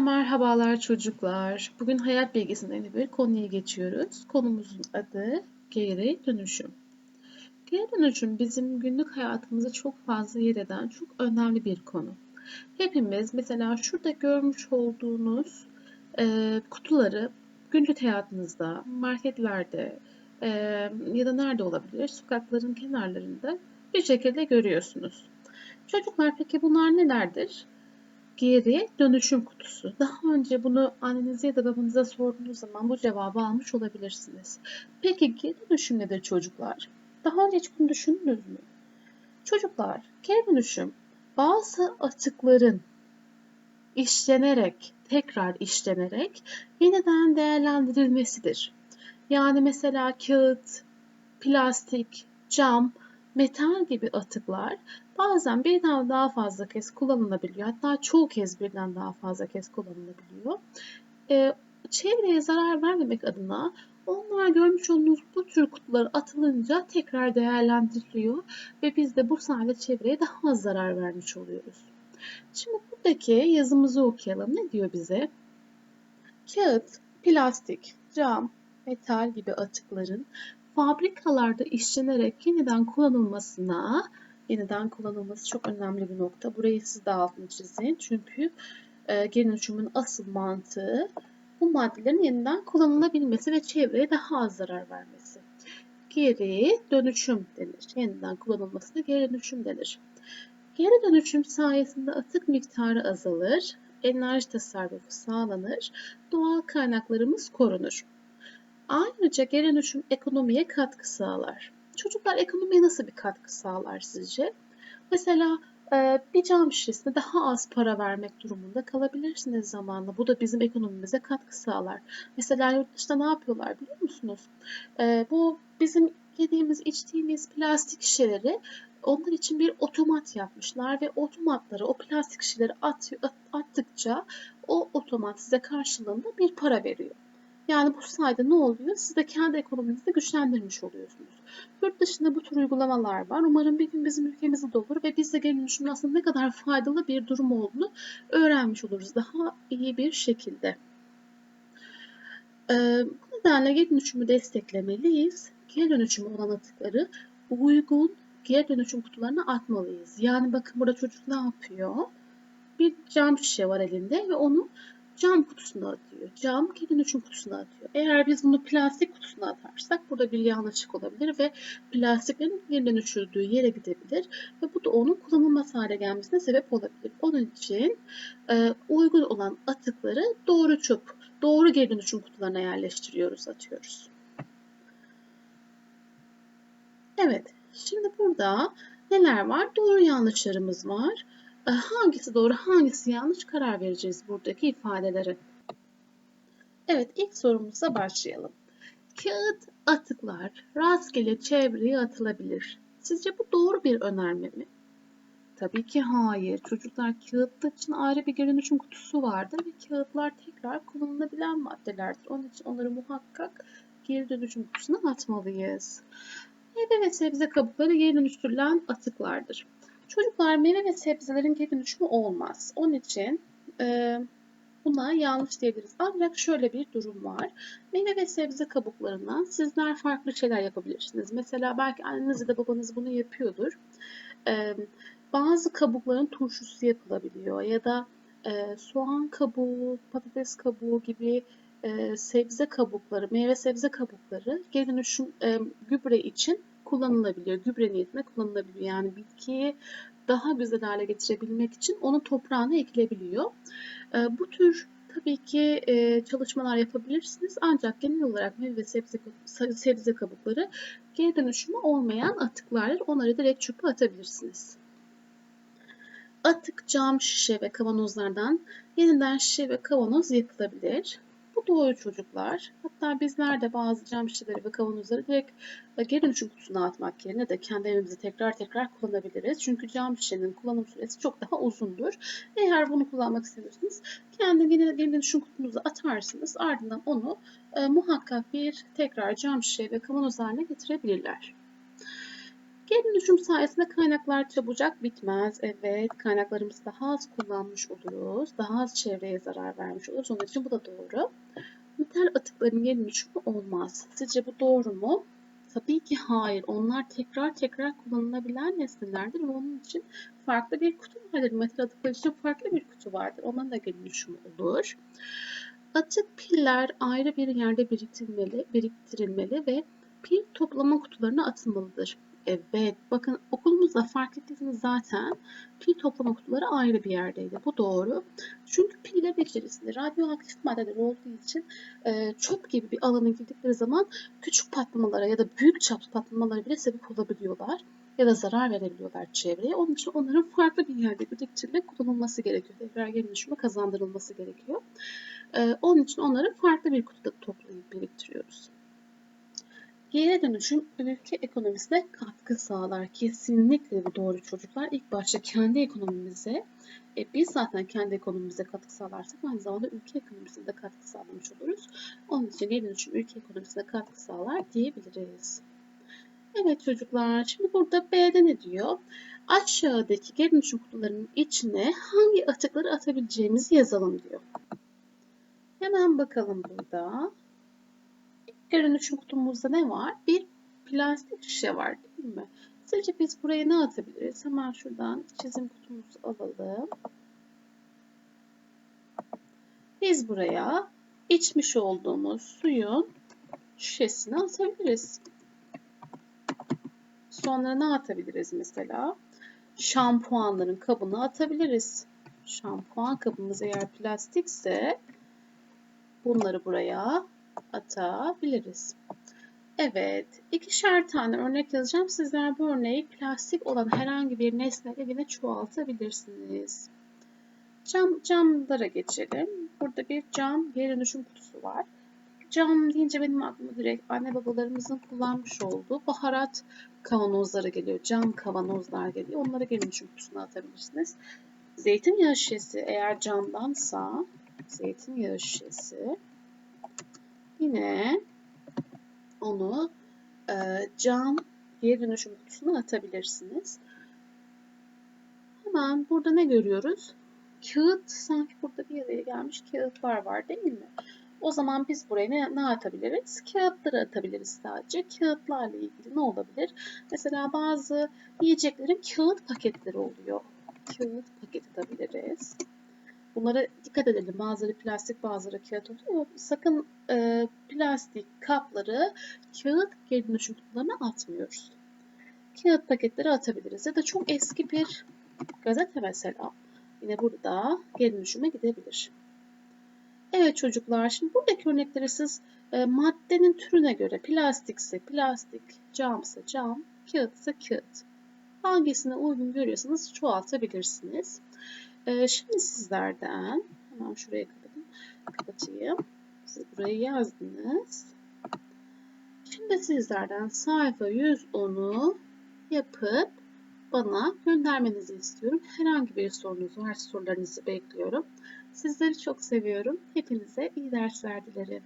Merhabalar çocuklar. Bugün hayat bilgisinden bir konuya geçiyoruz. Konumuzun adı geri dönüşüm. Geri dönüşüm bizim günlük hayatımıza çok fazla yer eden çok önemli bir konu. Hepimiz mesela şurada görmüş olduğunuz e, kutuları günlük hayatınızda, marketlerde e, ya da nerede olabilir, sokakların kenarlarında bir şekilde görüyorsunuz. Çocuklar peki bunlar nelerdir? Geri dönüşüm kutusu. Daha önce bunu annenize ya da babanıza sorduğunuz zaman bu cevabı almış olabilirsiniz. Peki geri dönüşüm nedir çocuklar? Daha önce hiç bunu düşündünüz mü? Çocuklar, geri dönüşüm bazı atıkların işlenerek, tekrar işlenerek yeniden değerlendirilmesidir. Yani mesela kağıt, plastik, cam, metal gibi atıklar bazen birden daha fazla kez kullanılabiliyor. Hatta çoğu kez birden daha fazla kez kullanılabiliyor. E, çevreye zarar vermemek adına onlar görmüş olduğunuz bu tür kutular atılınca tekrar değerlendiriliyor ve biz de bu sayede çevreye daha az zarar vermiş oluyoruz. Şimdi buradaki yazımızı okuyalım. Ne diyor bize? Kağıt, plastik, cam, metal gibi atıkların fabrikalarda işlenerek yeniden kullanılmasına, yeniden kullanılması çok önemli bir nokta. Burayı siz de altını çizin. Çünkü e, geri dönüşümün asıl mantığı bu maddelerin yeniden kullanılabilmesi ve çevreye daha az zarar vermesi. Geri dönüşüm denir. Yeniden kullanılmasına geri dönüşüm denir. Geri dönüşüm sayesinde atık miktarı azalır, enerji tasarrufu sağlanır, doğal kaynaklarımız korunur. Ayrıca geri dönüşüm ekonomiye katkı sağlar. Çocuklar ekonomiye nasıl bir katkı sağlar sizce? Mesela e, bir cam şişesine daha az para vermek durumunda kalabilirsiniz zamanla. Bu da bizim ekonomimize katkı sağlar. Mesela yurt dışında ne yapıyorlar biliyor musunuz? E, bu bizim yediğimiz, içtiğimiz plastik şişeleri onlar için bir otomat yapmışlar ve otomatları o plastik şişeleri atıyor, attıkça o otomat size karşılığında bir para veriyor. Yani bu sayede ne oluyor? Siz de kendi ekonominizi güçlendirmiş oluyorsunuz. Yurt dışında bu tür uygulamalar var. Umarım bir gün bizim ülkemizde de olur ve biz de geri dönüşümün aslında ne kadar faydalı bir durum olduğunu öğrenmiş oluruz daha iyi bir şekilde. Ee, bu nedenle geri dönüşümü desteklemeliyiz. Geri dönüşümü olan atıkları uygun geri dönüşüm kutularına atmalıyız. Yani bakın burada çocuk ne yapıyor? Bir cam şişe var elinde ve onu cam kutusuna atıyor. Cam geri dönüşüm kutusuna atıyor. Eğer biz bunu plastik kutusuna atarsak burada bir yanlışlık olabilir ve plastiklerin geri dönüşüldüğü yere gidebilir ve bu da onun kullanılmaz hale gelmesine sebep olabilir. Onun için e, uygun olan atıkları doğru çöp, doğru geri dönüşüm kutularına yerleştiriyoruz, atıyoruz. Evet, şimdi burada neler var? Doğru yanlışlarımız var. E, hangisi doğru, hangisi yanlış karar vereceğiz buradaki ifadelere. Evet, ilk sorumuzla başlayalım. Kağıt atıklar rastgele çevreye atılabilir. Sizce bu doğru bir önerme mi? Tabii ki hayır. Çocuklar kağıt için ayrı bir geri dönüşüm kutusu vardır ve kağıtlar tekrar kullanılabilen maddelerdir. Onun için onları muhakkak geri dönüşüm kutusuna atmalıyız. Meyve ve sebze kabukları geri dönüştürülen atıklardır. Çocuklar meyve ve sebzelerin geri dönüşümü olmaz. Onun için e, buna yanlış diyebiliriz. Ancak şöyle bir durum var. Meyve ve sebze kabuklarından sizler farklı şeyler yapabilirsiniz. Mesela belki anneniz ya da babanız bunu yapıyordur. E, bazı kabukların turşusu yapılabiliyor ya da e, soğan kabuğu, patates kabuğu gibi e, sebze kabukları, meyve sebze kabukları geri dönüşüm e, gübre için kullanılabilir. Gübre niyetine kullanılabilir. Yani bitkiyi daha güzel hale getirebilmek için onun toprağına ekilebiliyor. E, bu tür tabii ki e, çalışmalar yapabilirsiniz. Ancak genel olarak meyve ve sebze, sebze kabukları geri dönüşümü olmayan atıklardır. Onları direkt çöpe atabilirsiniz. Atık cam şişe ve kavanozlardan yeniden şişe ve kavanoz yapılabilir. Bu doğru çocuklar. Hatta bizler de bazı cam şişeleri ve kavanozları direkt e, geri dönüşüm kutusuna atmak yerine de kendi evimizde tekrar tekrar kullanabiliriz. Çünkü cam şişenin kullanım süresi çok daha uzundur. Eğer bunu kullanmak istiyorsanız kendi geri dönüşüm kutunuza atarsınız. Ardından onu e, muhakkak bir tekrar cam şişe ve kavanoz haline getirebilirler. Geri dönüşüm sayesinde kaynaklar çabucak bitmez. Evet, kaynaklarımızı daha az kullanmış oluruz. Daha az çevreye zarar vermiş oluruz. Onun için bu da doğru. Metal atıkların geri dönüşümü olmaz. Sizce bu doğru mu? Tabii ki hayır. Onlar tekrar tekrar kullanılabilen nesnelerdir ve onun için farklı bir kutu vardır. Metal atıklar için farklı bir kutu vardır. Onların da geri dönüşümü olur. Atık piller ayrı bir yerde biriktirilmeli, biriktirilmeli ve pil toplama kutularına atılmalıdır. Evet, bakın okulumuzda fark ettiyseniz zaten pil toplama kutuları ayrı bir yerdeydi. Bu doğru. Çünkü piller içerisinde radyoaktif maddeler olduğu için e, çöp gibi bir alana girdikleri zaman küçük patlamalara ya da büyük çaplı patlamalara bile sebep olabiliyorlar ya da zarar verebiliyorlar çevreye. Onun için onların farklı bir yerde biriktirilip kullanılması gerekiyor. Tekrar geri dönüşüme kazandırılması gerekiyor. E, onun için onları farklı bir kutuda toplayıp biriktiriyoruz. Geri dönüşüm ülke ekonomisine katkı sağlar. Kesinlikle doğru çocuklar. İlk başta kendi ekonomimize, e, biz zaten kendi ekonomimize katkı sağlarsak aynı zamanda ülke ekonomisine de katkı sağlamış oluruz. Onun için geri dönüşüm ülke ekonomisine katkı sağlar diyebiliriz. Evet çocuklar, şimdi burada B'de ne diyor? Aşağıdaki geri dönüşüm kutularının içine hangi atıkları atabileceğimizi yazalım diyor. Hemen bakalım burada. Geri dönüşüm kutumuzda ne var? Bir plastik şişe var değil mi? Sizce biz buraya ne atabiliriz? Hemen şuradan çizim kutumuzu alalım. Biz buraya içmiş olduğumuz suyun şişesini atabiliriz. Sonra ne atabiliriz mesela? Şampuanların kabını atabiliriz. Şampuan kabımız eğer plastikse bunları buraya atabiliriz. Evet, ikişer tane örnek yazacağım. Sizler bu örneği plastik olan herhangi bir nesneyle yine çoğaltabilirsiniz. Cam, camlara geçelim. Burada bir cam geri dönüşüm kutusu var. Cam deyince benim aklıma direkt anne babalarımızın kullanmış olduğu baharat kavanozları geliyor. Cam kavanozlar geliyor. Onları geri dönüşüm kutusuna atabilirsiniz. Zeytinyağı şişesi eğer camdansa zeytinyağı şişesi Yine onu e, cam geri dönüşüm kutusuna atabilirsiniz. Hemen burada ne görüyoruz? Kağıt sanki burada bir araya gelmiş kağıtlar var değil mi? O zaman biz buraya ne, ne atabiliriz? Kağıtları atabiliriz sadece. Kağıtlarla ilgili ne olabilir? Mesela bazı yiyeceklerin kağıt paketleri oluyor. Kağıt paket atabiliriz. Bunlara dikkat edelim. Bazıları plastik, bazıları kağıt oluyor. Sakın e, plastik kapları kağıt geri dönüşüm kutularına atmıyoruz. Kağıt paketleri atabiliriz. Ya da çok eski bir gazete mesela. Yine burada geri dönüşüme gidebilir. Evet çocuklar, şimdi buradaki örnekleri siz e, maddenin türüne göre plastikse plastik, camsa cam, kağıtsa kağıt. Hangisine uygun görüyorsanız çoğaltabilirsiniz. Ee, şimdi sizlerden hemen şuraya kapatalım. Kapatayım. Siz burayı yazdınız. Şimdi sizlerden sayfa 110'u yapıp bana göndermenizi istiyorum. Herhangi bir sorunuz varsa sorularınızı bekliyorum. Sizleri çok seviyorum. Hepinize iyi dersler dilerim.